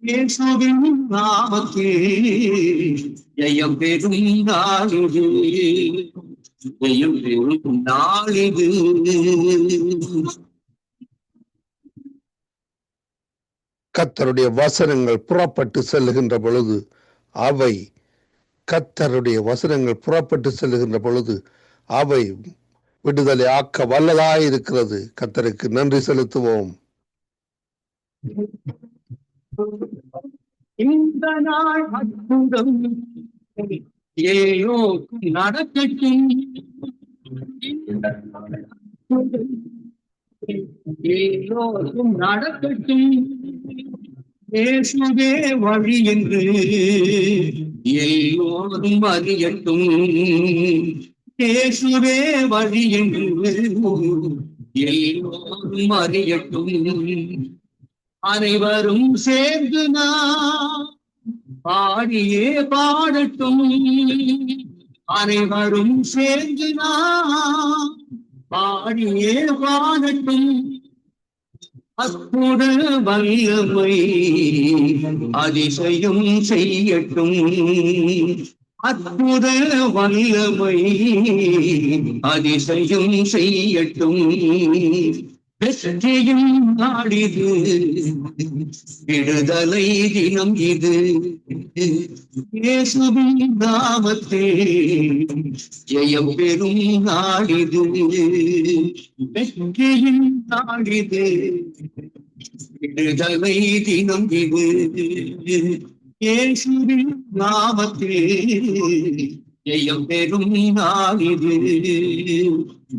இயேசுவின் நாமத்தில் ஜெயம் பெறும் நாளிது ஜெயம் பெறும் நாளிது கத்தருடைய வசனங்கள் புறப்பட்டு செல்லுகின்ற பொழுது அவை கத்தருடைய வசனங்கள் புறப்பட்டு செல்லுகின்ற பொழுது அவை விடுதலை ஆக்க வல்லதாய் இருக்கிறது. கத்தருக்கு நன்றி செலுத்துவோம். இந்த நாள் அற்புதம் ஏயோ நடக்கட்டும். ஏயோக்கும் நடக்கட்டும். இயேசுவே வழி என்று எல்லோரும் அறியட்டும். ஏசுவே வழி எல்லோரும் அறியட்டும் அனைவரும் சேர்ந்து நான் பாடியே பாடட்டும். அனைவரும் சேர்ந்து நான் பாடியே பாடட்டும். அற்புத வல்லமை அதிசயம் செய்யட்டும். அற்புத வல்லமை அதிசயம் செய்யட்டும். வெற்றியும் நாடிது விடுதலை தினம் இது. இயேசுவின் நாமத்தே ஜெயம் பெறும் நாடிது வெற்றியும் நாடிது விடுதலை தினம் இது. ஏசுரி நாமத்தே ஜெயம் பெறும் நாளிது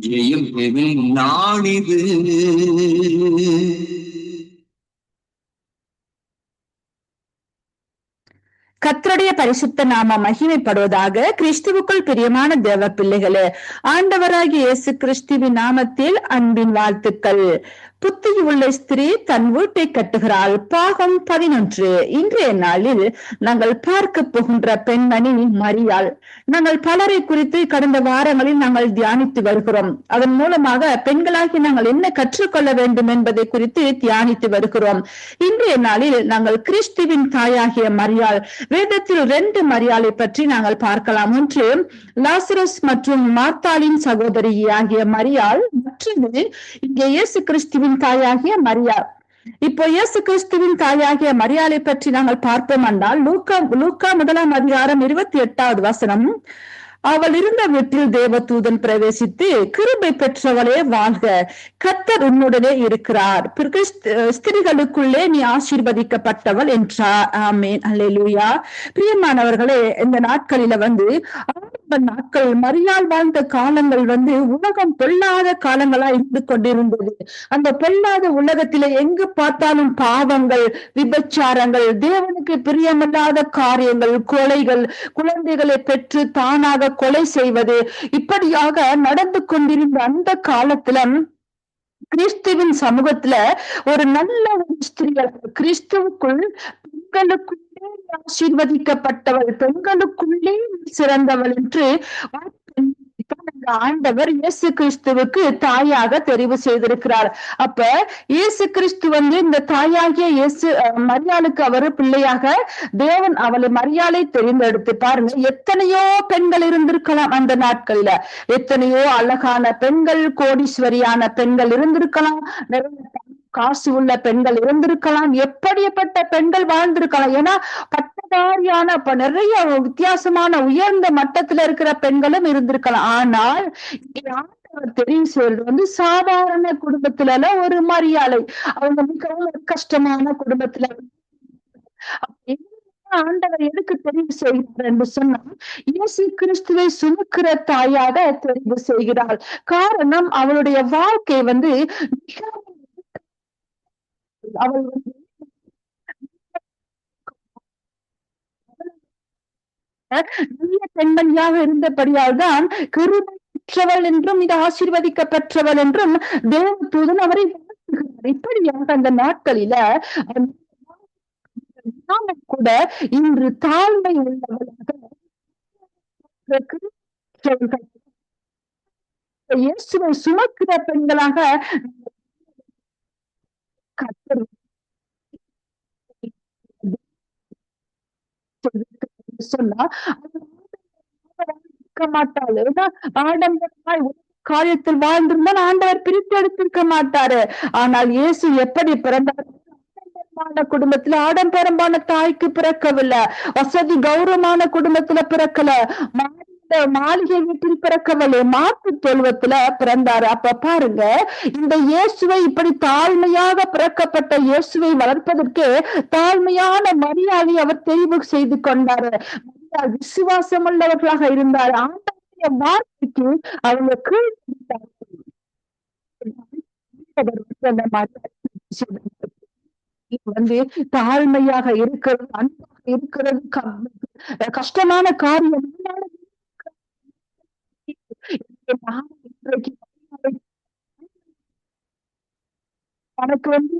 ஜெயம் பெறும் நாளிது கத்தருடைய பரிசுத்த நாம மகிமைப்படுவதாக கிறிஸ்துவுக்குள் பிரியமான தேவ பிள்ளைகளே ஆண்டவராகிய இயேசு கிறிஸ்துவின் நாமத்தில் அன்பின் வாழ்த்துக்கள். புத்தியுள்ள ஸ்திரீ தன் வீட்டை கட்டுகிறாள். பாகம் பதினொன்று. இன்றைய நாளில் நாங்கள் பார்க்க போகின்ற பெண்மணி மரியாள். நாங்கள் பலரை குறித்து கடந்த வாரங்களில் நாங்கள் தியானித்து வருகிறோம். அதன் மூலமாக பெண்களாகி நாங்கள் என்ன கற்றுக்கொள்ள வேண்டும் என்பதை குறித்து தியானித்து வருகிறோம். இன்றைய நாளில் நாங்கள் கிறிஸ்துவின் தாயாகிய மரியாள். வேதத்தில் ரெண்டு மரியாளை பற்றி நாங்கள் பார்க்கலாம். ஒன்று லாசரஸ் மற்றும் மார்த்தாளின் சகோதரி ஆகிய மரியாள். மற்றது இங்கே இயேசு கிறிஸ்துவின் இயேசுவின் தாயாகிய மரியா. இப்போ இயேசு கிறிஸ்துவின் தாயாகிய மரியாதை பற்றி நாங்கள் பார்ப்போம் என்றால் லூக்கா லூக்கா முதலாம் அதிகாரம் இருபத்தி எட்டாவது வசனம். அவள் இருந்த வீட்டில் தேவதூதன் பிரவேசித்து கிருபை பெற்றவளே வாழ்க கத்தர் உன்னுடனே இருக்கிறார். ஸ்திரிகளுக்குள்ளே நீ ஆசீர்வதிக்கப்பட்டவள் என்றார். ஆமேன். அல்லேலூயா பிரியமானவர்களே இந்த நாட்களில வந்து நாட்கள் மரியாள் வாழ்ந்த காலங்கள் வந்து உலகம் பொல்லாத காலங்களா இருந்து கொண்டிருந்தது. அந்த பொல்லாத உலகத்தில எங்கு பார்த்தாலும் பாவங்கள் விபச்சாரங்கள் தேவனுக்கு பிரியமில்லாத காரியங்கள் கொலைகள் குழந்தைகளை பெற்று தானாக கொலை செய்வது. இப்படியாக நடந்து கொண்டிருந்த அந்த காலத்துல கிறிஸ்துவின் சமூகத்துல ஒரு நல்ல ஒரு ஸ்திரீகள் கிறிஸ்துவுக்குள் பெண்களுக்குள்ளே ஆசீர்வதிக்கப்பட்டவள். பெண்களுக்குள்ளே சிறந்தவள் என்று ஆண்டவர் இயேசு கிறிஸ்துவுக்கு தாயாக தெரிவு செய்திருக்கிறார். அப்ப இயேசு கிறிஸ்து வந்து இந்த தாயாகிய இயேசு மரியாளுக்கு அவர் பிள்ளையாக தேவன் அவளை மரியாதை தெரிந்தெடுத்து பாருங்க. எத்தனையோ பெண்கள் இருந்திருக்கலாம் அந்த நாட்களில. எத்தனையோ அழகான பெண்கள் கோடீஸ்வரியான பெண்கள் இருந்திருக்கலாம். நிறைய காசு உள்ள பெண்கள் இருந்திருக்கலாம். எப்படிப்பட்ட பெண்கள் வாழ்ந்திருக்கலாம். ஏன்னா பட்டதாரியான நிறைய வித்தியாசமான உயர்ந்த மட்டத்துல இருக்கிற பெண்களும் இருந்திருக்கலாம். ஆனால் ஆண்டவர் தெரிவு செய்யறது வந்து சாதாரண குடும்பத்துல எல்லாம் ஒரு மரியாதை. அவங்க மிகவும் கஷ்டமான குடும்பத்துல. ஆண்டவர் எதுக்கு தெரிவு செய்கிறார் என்று சொன்னால் இயேசு கிறிஸ்துவை சுமக்கிற தாயாக தெரிவு செய்கிறாள் காரணம் அவளுடைய வாழ்க்கை வந்து மிக அவள் வந்து நல்ல பெண்மணியாக இருந்தபடியால் தான் கிருமை பெற்றவள் என்றும் இது ஆசீர்வதிக்க பெற்றவள் என்றும் தேவதூதன் அவரை இப்படியாக அந்த நாட்களில கூட இன்று தாழ்மை உள்ளவளாக இயேசுவை சுமக்கிற பெண்களாக கர்த்தர் சொன்னா இருக்க மாட்டாள் ஆடம்பரமாய் காரியத்தில் வாழ்ந்திருந்தால் ஆண்டவர் பிரித்தெடுத்திருக்க மாட்டாரு. ஆனால் இயேசு எப்படி பிறந்தார்? ஆடம்பரமான குடும்பத்துல ஆடம்பரமான தாய்க்கு பிறக்கவில்லை. வசதி கௌரவமான குடும்பத்துல பிறக்கல. மாறி இந்த மாளிகை வீட்டில் பிறக்கவில்லை மாற்று தொழுவத்துல பிறந்தாரு. அப்ப பாருங்க இந்த இயேசுவை இப்படி தாழ்மையாக பிறக்கப்பட்ட இயேசுவை வளர்ப்பதற்கு தாழ்மையான மரியாதை அவர் தெரிவு செய்து கொண்டாரு. விசுவாசம் உள்ளவர்களாக இருந்தார். ஆண்டவருடைய வார்த்தைக்கு அவங்க கீழ் வந்து தாழ்மையாக இருக்கிறது அன்பாக இருக்கிறது. கஷ்டமான காரியம் நான் எனக்கு வந்து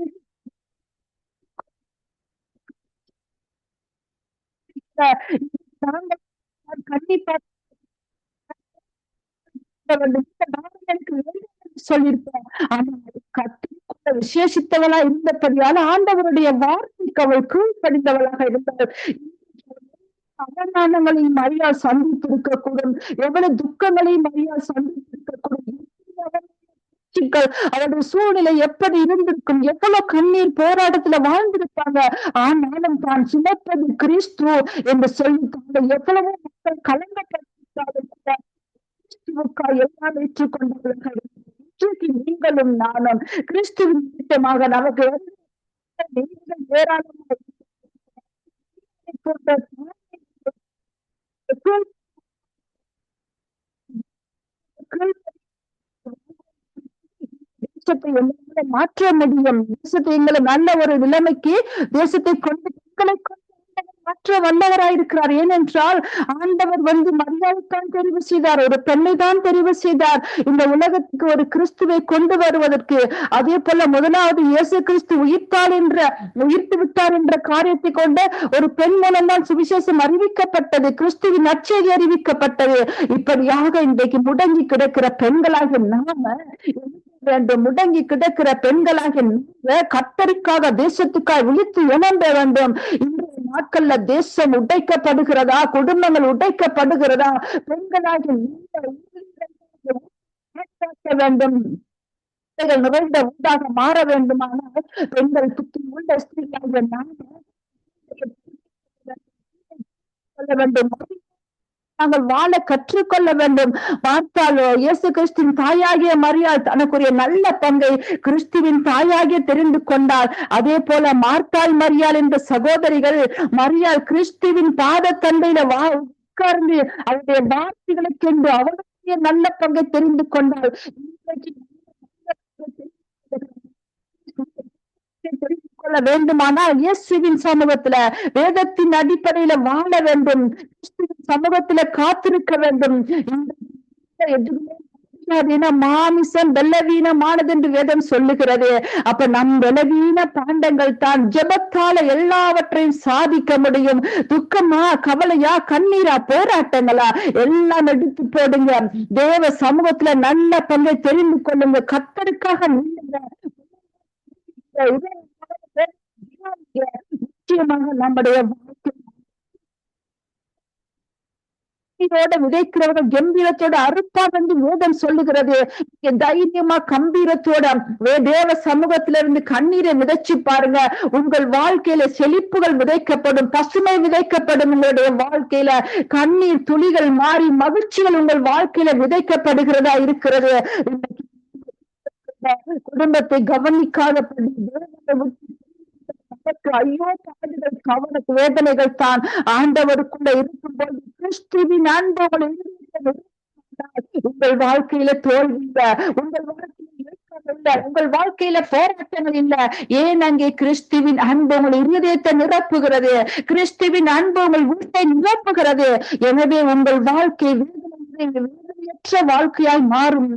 கண்டிப்பா எனக்கு சொல்லியிருப்பேன் ஆனா அது கற்றுக்கொள்ள விசேஷித்தவளா இருந்தபடியால ஆண்டவருடைய வார்த்தைக்கு அவள் கீழ்ப்படிந்தவளாக இருந்தாள். அவமானங்களையும் சந்தித்திருக்க கூடும் எவ்வளவு துக்கங்களையும் மரியா சந்தித்திருக்க கூடும் அவருடைய சூழ்நிலை எப்படி இருந்திருக்கும்? எவ்வளவு கண்ணீர் போராட்டத்துல வாழ்ந்திருப்பாங்க? ஆனாலும் தான் சுமப்பது கிறிஸ்து என்று சொல்லிட்டாங்க எவ்வளவோ மக்கள் கலங்கப்பட்டிருந்தாலும் கிறிஸ்துவுக்காய் எல்லாம் ஏற்றுக்கொண்டவர்கள். இன்றைக்கு நீங்களும் நானும் கிறிஸ்துவின் திட்டமாக நமக்கு நீங்கள் ஏராளமாக போன்ற மாற்ற முடியும். தேசத்தை எங்களை நல்ல ஒரு நிலைமைக்கு தேசத்தை கொண்டு கொண்டு மாற்ற வல்லவராயிருக்கிறார். ஏனென்றால் ஆண்டவர் வந்து மரியாதைத்தான் தெரிவு செய்தார் ஒரு பெண்ணை தான் தெரிவு செய்தார். இந்த உலகத்துக்கு ஒரு கிறிஸ்துவை கொண்டு வருவதற்கு அதே போல முதலாவது இயேசு கிறிஸ்து உயிர்த்தாள் என்ற உயிர்த்து விட்டார் என்ற காரியத்தை கொண்டு ஒரு பெண் மூலம்தான் சுவிசேஷம் அறிவிக்கப்பட்டது கிறிஸ்துவின் நற்செய்தி அறிவிக்கப்பட்டது. இப்படியாக இன்றைக்கு முடங்கி கிடக்கிற பெண்களாக நாம வேண்டும். முடங்கி கிடக்கிற பெண்களாக கத்தரிக்காக தேசத்துக்காக விழித்து இணம்ப வேண்டும். இந்த நாட்கள்ல தேசம் உடைக்கப்படுகிறதா? குடும்பங்கள் உடைக்கப்படுகிறதா? பெண்களாக வேண்டும். நிறைந்த உண்டாக மாற வேண்டுமானால் பெண்கள் புத்தி உள்ள ஸ்திரீகளாக நாம் சொல்ல வேண்டும். நாங்கள் வாழ கற்றுக்கொள்ள வேண்டும். பார்த்தாலோ இயேசு கிறிஸ்துவின் தாயாகிய மரியாள் தனக்குரிய நல்ல பங்கை கிறிஸ்துவின் தாயாகிய தெரிந்து கொண்டாள். அதே போல மார்த்தாள் மரியாள் என்ற சகோதரிகள் மரியாள் கிறிஸ்துவின் பாத தந்தையில வா உட்கார்ந்து அவருடைய வார்த்தைகளுக்கு என்று அவருடைய நல்ல பங்கை தெரிந்து கொண்டாள். தெரிந்து கொள்ள வேண்டுமானால் இயேசுவின் சமூகத்துல வேதத்தின் அடிப்படையில வாழ வேண்டும். கிறிஸ்துவின் சமூகத்துல காத்திருக்க வேண்டும். இந்த எதுவுமே மாமிசம் வெள்ளவீனமானது என்று வேதம் சொல்லுகிறது. அப்ப நம் வெள்ளவீன பாண்டங்கள் தான் ஜெபத்தால எல்லாவற்றையும் சாதிக்க முடியும். துக்கமா கவலையா கண்ணீரா போராட்டங்களா? எல்லாம் எடுத்து போடுங்க. தேவ சமூகத்துல நல்ல பங்கை தெரிந்து கொள்ளுங்க. கத்தருக்காக நில்லுங்க. நிச்சயமாக நம்முடைய இதோட விதைக்கிறவர்கள் கம்பீரத்தோட அறுப்பார் என்று வேதம் சொல்லுகிறது. தைரியமா கம்பீரத்தோட தேவ சமூகத்தில இருந்து கண்ணீரை விதைச்சு பாருங்க. உங்கள் வாழ்க்கையில செழிப்புகள் விதைக்கப்படும் பசுமை விதைக்கப்படும் உங்களுடைய வாழ்க்கையில. கண்ணீர் துளிகள் மாறி மகிழ்ச்சிகள் உங்கள் வாழ்க்கையில விதைக்கப்படுகிறதா இருக்கிறது. குடும்பத்தை கவனிக்காதபடி ஐயோ பாடுகள் கவன வேதனைகள் தான். ஆண்டவருக்குள்ள இருக்கும்போது கிறிஸ்துவின் அன்பு உங்கள் வாழ்க்கையில தோல்வி இல்ல. உங்கள் வாழ்க்கையில இயக்கம் இல்ல. உங்கள் வாழ்க்கையில போராட்டங்கள் இல்ல. ஏன் அங்கே கிறிஸ்துவின் அன்பு உங்கள் இருதயத்தை நிரப்புகிறது? கிறிஸ்துவின் அன்பு உங்கள் வீட்டை நிரப்புகிறது. எனவே உங்கள் வாழ்க்கை வேதனையற்ற வாழ்க்கையாய் மாறும்.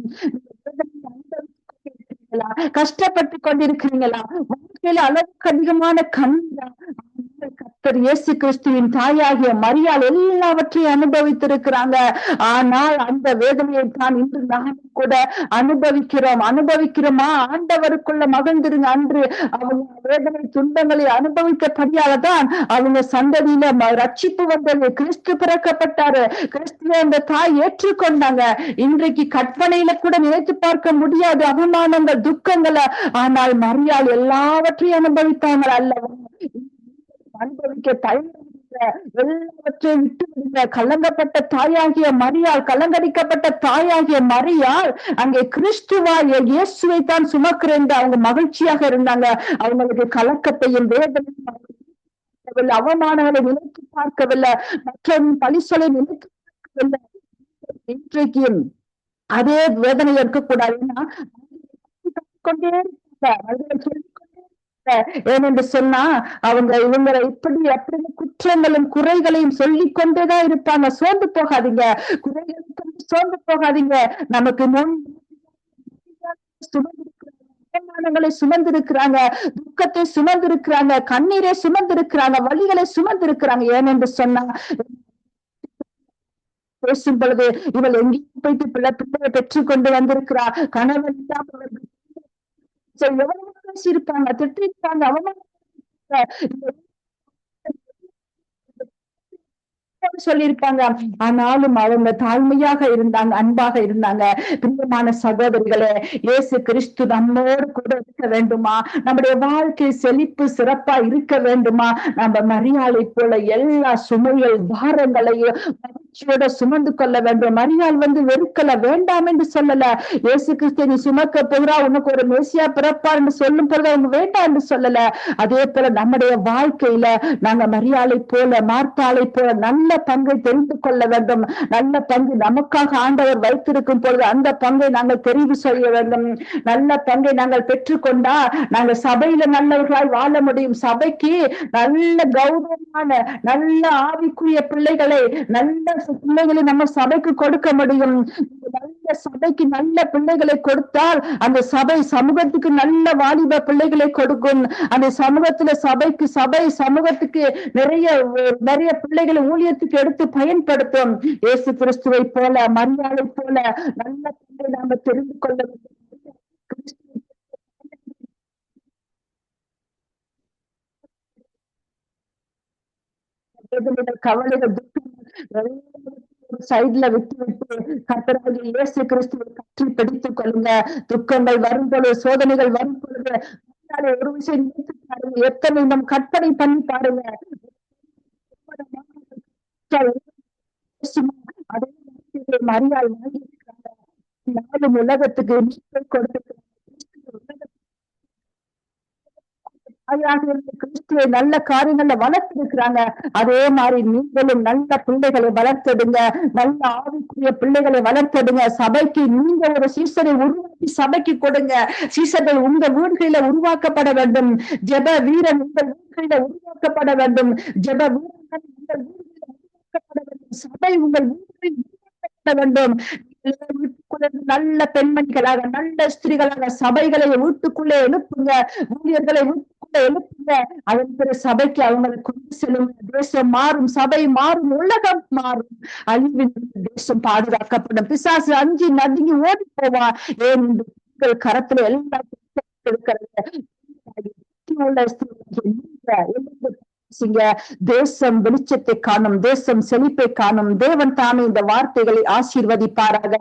கஷ்டப்பட்டு கொண்டிருக்கிறீங்களா மேல அளவுக்கு அதிகமான கண். கர்த்தர் இயேசு கிறிஸ்துவின் தாயாகிய மரியாள் எல்லாவற்றையும் அனுபவித்திருக்கிறாங்க. ஆனால் அந்த வேதனையை தான் இன்று நாம் கூட அனுபவிக்கிறோம். அனுபவிக்கிறோமா? ஆண்டவருக்குள்ள மகிழ்ந்திருங்க அன்று. அவங்க வேதனை துன்பங்களை அனுபவிக்கப்படியால தான் அவங்க சந்ததியில ம- ரட்சிப்பு வந்தது. கிறிஸ்து பிறக்கப்பட்டாரு. கிறிஸ்துவ அந்த தாய் ஏற்றுக்கொண்டாங்க. இன்றைக்கு கற்பனையில கூட நினைத்து பார்க்க முடியாது அவமானங்கள் துக்கங்களை. ஆனால் மரியாள் எல்லாவற்றையும் அனுபவித்தாங்க அல்லவா? அனுபவிக்க தயங்குகின்ற எல்லாவற்றையும் விட்டு விடுங்க கலங்கப்பட்ட தாயாகிய மரியாள் கலங்கடிக்கப்பட்ட தாயாகிய மரியாள் அங்கே கிறிஸ்துவாய இயேசுவை தான் சுமக்கிறேன் அவங்க மகிழ்ச்சியாக இருந்தாங்க. அவங்களுக்கு கலக்கத்தையும் வேதனையும் அவமானங்களை நினைத்து பார்க்கவில்லை. மற்றவன் பழிசொலை நினைத்து பார்க்கவில்லை. இன்றைக்கு அதே வேதனை இருக்கக்கூடாது. ஏன்னா கொண்டே இருக்காங்க. ஏனென்று சொன்னா அவங்க இவங்களை இப்படி அப்படி குற்றங்களும் குறைகளையும் சொல்லிக் கொண்டேதான் இருப்பாங்க. சோர்ந்து போகாதீங்க. குறைகளுக்கு சோர்ந்து போகாதீங்க. நமக்கு முன் சுமந்திருக்கிறாங்க. அவமானங்களை சுமந்திருக்கிறாங்க. துக்கத்தை சுமந்திருக்கிறாங்க. கண்ணீரை சுமந்திருக்கிறாங்க. வலிகளை சுமந்திருக்கிறாங்க. ஏனென்று சொன்னா பேசும் பொழுது இவள் எங்கேயும் போயிட்டு பிள்ளை பிள்ளையை பெற்றுக் கொண்டு வந்திருக்கிறா. கணவன் இல்லாமல் எவ்வளவு பேசியிருப்பாங்க திட்டிருப்பாங்க அவமான சொல்லியிருப்பாங்க. ஆனாலும் அவங்க தாழ்மையாக இருந்தாங்க அன்பாக இருந்தாங்க. பிரியமான சகோதரிகளே இயேசு கிறிஸ்து நம்மோடு கூட இருக்க வேண்டுமா? நம்முடைய வாழ்க்கை செழிப்பு சிறப்பா இருக்க வேண்டுமா? நம்ம மரியாதை போல எல்லா சுமைகள் பாரங்களையும் மகிழ்ச்சியோட சுமந்து கொள்ள வேண்டும். மரியாள் வந்து வெறுக்கல வேண்டாம் என்று சொல்லல. இயேசு கிறிஸ்து நீ சுமக்க போகிறா உனக்கு ஒரு மேசியா பிறப்பா என்று சொல்லும் பொழுது அவங்க வேண்டாம் என்று சொல்லல. அதே போல நம்முடைய வாழ்க்கையில நாங்க மரியாதை போல மார்த்தாளை போல நல்ல பங்கை தெரிந்து கொள்ள வேண்டும். நல்ல பங்கு நமக்காக ஆண்டவர் வைத்திருக்கும் பொழுது அந்த பங்கை நாங்கள் தெரிவு செய்ய வேண்டும். நல்ல பங்கை நாங்கள் பெற்றுக்கொண்டா நாங்கள் சபையில நல்லவர்களாய் வாழ முடியும். சபைக்கு நல்ல கௌரவமான நல்ல ஆவிக்குரிய பிள்ளைகளை நல்ல பிள்ளைகளை நம்ம சபைக்கு கொடுக்க முடியும். நல்ல சபைக்கு நல்ல பிள்ளைகளை கொடுத்தால் அந்த சபை சமூகத்துக்கு நல்ல வாலிப பிள்ளைகளை கொடுக்கும். அந்த சமூகத்துல சபைக்கு சபை சமூகத்துக்கு நிறைய நிறைய பிள்ளைகளை நேரத்துக்கு எடுத்து பயன்படுத்தும். இயேசு கிறிஸ்துவை போல மரியாதை போல நல்ல தந்தை நாம தெரிந்து கொள்ள வேண்டும். கவலைகள் துக்கங்கள் சைட்ல விட்டு விட்டு கர்த்தராகி இயேசு கிறிஸ்துவை கற்றி பிடித்துக் கொள்ளுங்க. துக்கங்கள் வரும் பொழுது சோதனைகள் வரும் பொழுது ஒரு விஷயம் பாருங்க. எத்தனை நம் கற்பனை பண்ணி பாருங்க. அதே வார்த்தைகளை உலகத்துக்கு கிறிஸ்துவை நல்ல காரியங்கள்ல வளர்த்திருக்கிறாங்க அதே மாதிரி நீங்களும் நல்ல பிள்ளைகளை வளர்த்தெடுங்க நல்ல ஆவிக்குரிய பிள்ளைகளை வளர்த்தெடுங்க சபைக்கு நீங்க ஒரு சீசரை உருவாக்கி சபைக்கு கொடுங்க சீசர்கள் உங்க வீடுகளில உருவாக்கப்பட வேண்டும். ஜெப வீரன் உங்கள் வீடுகளில உருவாக்கப்பட வேண்டும் ஜெப வீரன் உங்கள் சபை உங்கள் வேண்டும். நல்ல பெண்மணிகளாக நல்ல ஸ்திரீகளாக சபைகளை வீட்டுக்குள்ளே எழுப்புங்க. ஊழியர்களை வீட்டுக்குள்ளே எழுப்புங்க. அதன் பிறகு சபைக்கு அவங்களை கொண்டு செல்லுங்க. தேசம் மாறும் சபை மாறும் உலகம் மாறும். அழிவின் தேசம் பாதுகாக்கப்படும். பிசாசு அஞ்சு நதிங்கி ஓடி போவா. ஏன் இந்த உங்கள் கரத்துல எல்லாம் இருக்கிறது உள்ள பேசுங்க. தேசம் வெளிச்சத்தை காணும் தேசம் செழிப்பை காணும் தேவன் தாமே இந்த வார்த்தைகளை ஆசீர்வதிப்பாராக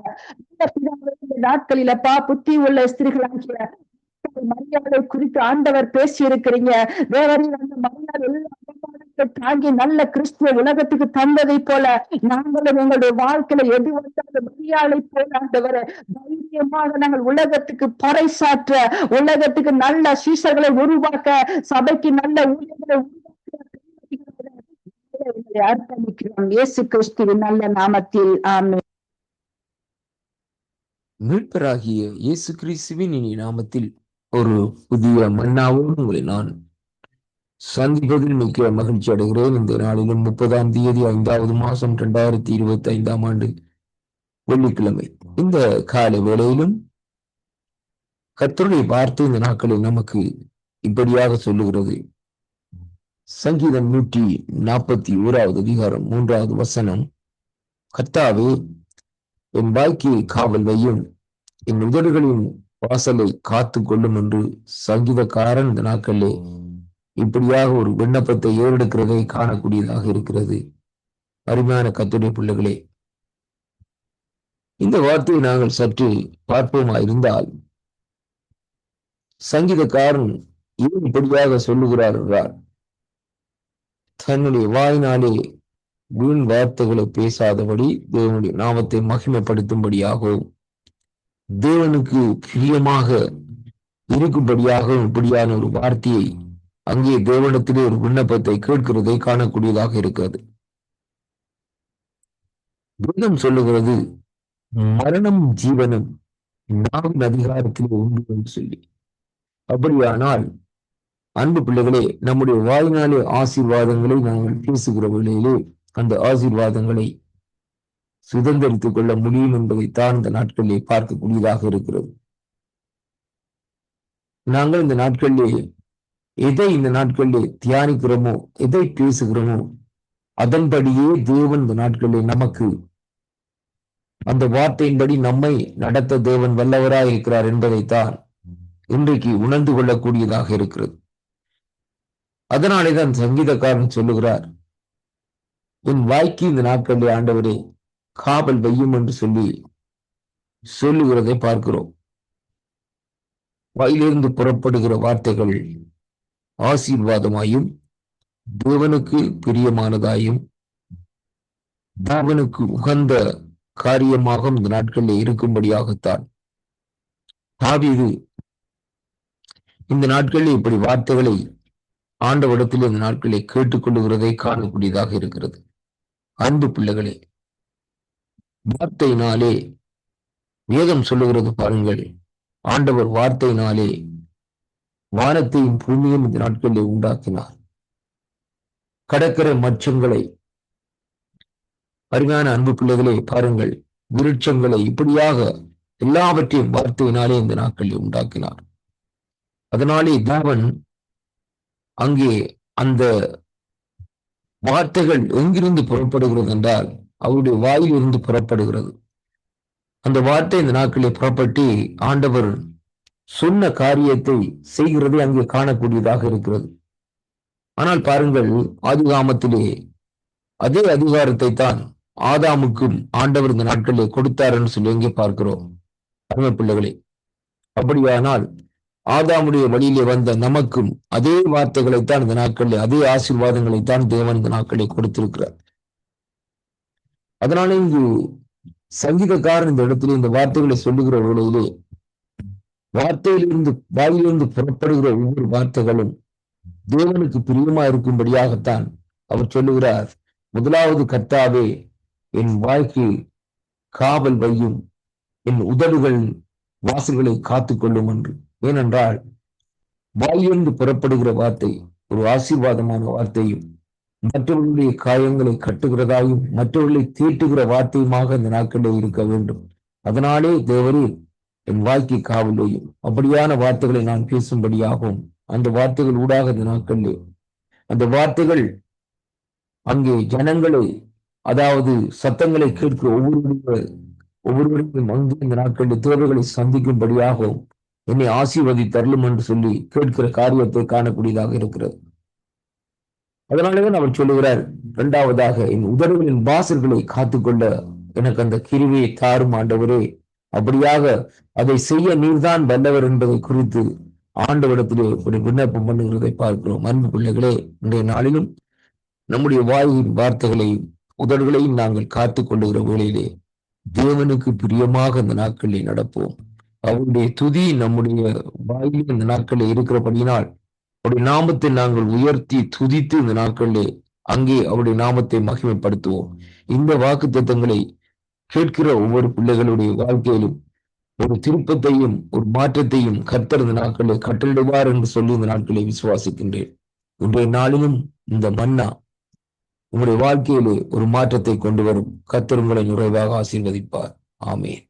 இந்த பிதாவே, நாட்களிலப்பா புத்தி உள்ள ஸ்திரீகளாகிய மரியாதை குறித்து ஆண்டவர் பேசி இருக்கிறீங்க தேவரின் அந்த மரியாதை தாங்கி நல்ல கிறிஸ்துவ உலகத்துக்கு தந்ததை போல நாங்களும் எங்களுடைய வாழ்க்கையில எது வந்தாலும் மரியாதை போல ஆண்டவர் தைரியமாக நாங்கள் உலகத்துக்கு பறைசாற்ற உலகத்துக்கு நல்ல சீசர்களை உருவாக்க சபைக்கு நல்ல ஊழியர்களை எங்களை அர்ப்பணிக்கிறோம். இயேசு கிறிஸ்துவின் நல்ல நாமத்தில். ஆமே மீட்பராகிய இயேசு கிறிஸ்துவின் இனி நாமத்தில் ஒரு புதிய மன்னாவோடு உங்களை நான் சந்திப்பதில் மிக்க மகிழ்ச்சி அடைகிறேன். இந்த நாளிலும் முப்பதாம் தேதி ஐந்தாவது மாசம் இரண்டாயிரத்தி இருபத்தி ஐந்தாம் ஆண்டு வெள்ளிக்கிழமை. இந்த காலை வேளையிலும் கத்தருடைய வார்த்தை இந்த நாட்களில் நமக்கு இப்படியாக சொல்லுகிறது. சங்கீதம் நூற்றி நாற்பத்தி ஓராவது அதிகாரம் மூன்றாவது வசனம். கர்த்தாவே என் வாழ்க்கையை காவல் வையும். என் உதடுகளின் வாசலை காத்து கொள்ளும் என்று சங்கீதக்காரன் இந்த நாட்களிலே இப்படியாக ஒரு விண்ணப்பத்தை ஏறெடுக்கிறதை காணக்கூடியதாக இருக்கிறது. அருமையான கத்துடைய பிள்ளைகளே இந்த வார்த்தையை நாங்கள் சற்று பார்ப்போமா இருந்தால் சங்கீதக்காரன் ஏன் இப்படியாக சொல்லுகிறார் என்றார் தன்னுடைய வாயினாலே வீண் வார்த்தைகளை பேசாதபடி தேவனுடைய நாமத்தை மகிமைப்படுத்தும்படியாகவும் தேவனுக்கு பிரியமாக இருக்கும்படியாகவும் இப்படியான ஒரு வார்த்தையை அங்கே தேவனிடத்திலே ஒரு விண்ணப்பத்தை கேட்கிறதை காணக்கூடியதாக இருக்கிறது. வேதம் சொல்லுகிறது மரணம் ஜீவனும் நாவின் அதிகாரத்திலே உண்டு என்று சொல்லி. அப்படியானால் அன்பு பிள்ளைகளே நம்முடைய வாழ்நாளே ஆசீர்வாதங்களை நாங்கள் பேசுகிற வேளையிலே அந்த ஆசீர்வாதங்களை சுதந்திரித்துக் கொள்ள முடியும் என்பதை தான் இந்த நாட்களிலே பார்க்கக்கூடியதாக இருக்கிறது. நாங்கள் இந்த நாட்களிலே எதை இந்த நாட்களிலே தியானிக்கிறோமோ எதை பேசுகிறோமோ அதன்படியே தேவன் இந்த நாட்களிலே நமக்கு அந்த வார்த்தையின்படி நம்மை நடத்த தேவன் வல்லவராய் இருக்கிறார் என்பதைத்தான் இன்றைக்கு உணர்ந்து கொள்ளக்கூடியதாக இருக்கிறது. அதனாலே தான் சங்கீதக்காரன் சொல்லுகிறார் உன் வாய்க்கு இந்த நாட்களில் ஆண்டவரே காவல் வையும் என்று சொல்லி சொல்லுகிறதை பார்க்கிறோம். வாயிலிருந்து புறப்படுகிற வார்த்தைகள் ஆசீர்வாதமாயும் தேவனுக்கு பிரியமானதாயும் தேவனுக்கு உகந்த காரியமாக இந்த நாட்களில் இருக்கும்படியாகத்தான். தாவீது இந்த நாட்களில் இப்படி வார்த்தைகளை ஆண்டவடத்தில் இந்த நாட்களை கேட்டுக்கொள்ளுகிறதை காணக்கூடியதாக இருக்கிறது. அன்பு பிள்ளைகளே வார்த்தையினாலே வேதம் சொல்லுகிறது பாருங்கள். ஆண்டவர் வார்த்தையினாலே வானத்தையும் பூமியும் இந்த நாட்களில் உண்டாக்கினார். கடற்கரை மச்சங்களை அருமையான அன்பு பிள்ளைகளே பாருங்கள். விருட்சங்களை இப்படியாக எல்லாவற்றையும் வார்த்தையினாலே இந்த நாட்களில் உண்டாக்கினார். அதனாலே தேவன் அங்கே அந்த வார்த்தைகள் எங்கிருந்து புறப்படுகிறது என்றால் அவருடைய வாயில் இருந்து புறப்படுகிறது. அந்த வார்த்தை இந்த நாட்களில் புறப்பட்டு ஆண்டவர் சொன்ன காரியத்தை செய்கிறதை அங்கே காணக்கூடியதாக இருக்கிறது. ஆனால் பாருங்கள் ஆதிகாமத்திலே அதே அதிகாரத்தை தான் ஆதாமுக்கும் ஆண்டவர் இந்த நாட்களில் கொடுத்தார் என்று சொல்லி எங்கே பார்க்கிறோம்? அருமை பிள்ளைகளே அப்படியானால் ஆதாமுடைய வழியிலே வந்த நமக்கும் அதே வார்த்தைகளைத்தான் இந்த நாட்களில் அதே ஆசீர்வாதங்களைத்தான் தேவன் இந்த நாட்களில் கொடுத்திருக்கிறார். அதனால இங்கு சங்கீதக்காரன் இந்த இடத்துல இந்த வார்த்தைகளை சொல்லுகிற வேளையிலே வார்த்தையிலிருந்து வாயிலிருந்து புறப்படுகிற ஒவ்வொரு வார்த்தைகளும் தேவனுக்கு பிரியமா இருக்கும்படியாகத்தான் அவர் சொல்லுகிறார். முதலாவது கர்த்தாவே என் வாய்க்கு காவல் வையும் என் உதடுகள் வாசல்களை காத்துக்கொள்ளும் என்று. ஏனென்றால் வாயிலிருந்து புறப்படுகிற வார்த்தை ஒரு ஆசீர்வாதமான வார்த்தையும் மற்றவர்களுடைய காயங்களை கட்டுகிறதாயும் மற்றவர்களை தீட்டுகிற வார்த்தையுமாக இந்த நாட்களில் இருக்க வேண்டும். அதனாலே தேவரே என் வாழ்க்கை காவலையும் அப்படியான வார்த்தைகளை நான் பேசும்படியாகவும் அந்த வார்த்தைகள் ஊடாக இந்த நாட்களிலே அந்த வார்த்தைகள் அங்கே ஜனங்களை அதாவது சத்தங்களை கேட்கிற ஒவ்வொருவருடைய ஒவ்வொருவருக்கும் அங்கு இந்த நாட்களில் தேவைகளை சந்திக்கும்படியாகவும் என்னை ஆசீர்வதி தரலும் என்று சொல்லி கேட்கிற காரியத்தை காணக்கூடியதாக இருக்கிறது. அதனாலதான் அவர் சொல்லுகிறார் இரண்டாவதாக என் உதடுகளின் வாசல்களை காத்துக்கொள்ள எனக்கு அந்த கிருவியை தாரும் ஆண்டவரே. அப்படியாக அதை செய்ய நீர்தான் வல்லவர் என்பதை குறித்து ஆண்டவரிடத்திலே ஒரு விண்ணப்பம் பண்ணுகிறதை பார்க்கிறோம். அன்பு பிள்ளைகளே இன்றைய நாளிலும் நம்முடைய வாயின் வார்த்தைகளையும் உதடுகளையும் நாங்கள் காத்துக் கொள்ளுகிற வேளையிலே தேவனுக்கு பிரியமாக அந்த நாட்களில் நடப்போம். அவருடைய துதி நம்முடைய வாயில் இந்த நாட்களில் இருக்கிறபடியினால் அவருடைய நாமத்தை நாங்கள் உயர்த்தி துதித்து இந்த நாட்களிலே அங்கே அவருடைய நாமத்தை மகிமைப்படுத்துவோம். இந்த வாக்கு தத்தங்களை கேட்கிற ஒவ்வொரு பிள்ளைகளுடைய வாழ்க்கையிலும் ஒரு திருப்பத்தையும் ஒரு மாற்றத்தையும் கர்த்தர் இந்த நாட்களில் கட்டளிடுவார் என்று சொல்லி இந்த நாட்களை விசுவாசிக்கின்றேன். இன்றைய நாளிலும் இந்த மன்னா உங்களுடைய வாழ்க்கையிலே ஒரு மாற்றத்தை கொண்டு வரும். கத்தர் உங்களை நிறைவாக ஆசீர்வதிப்பார். ஆமேன்.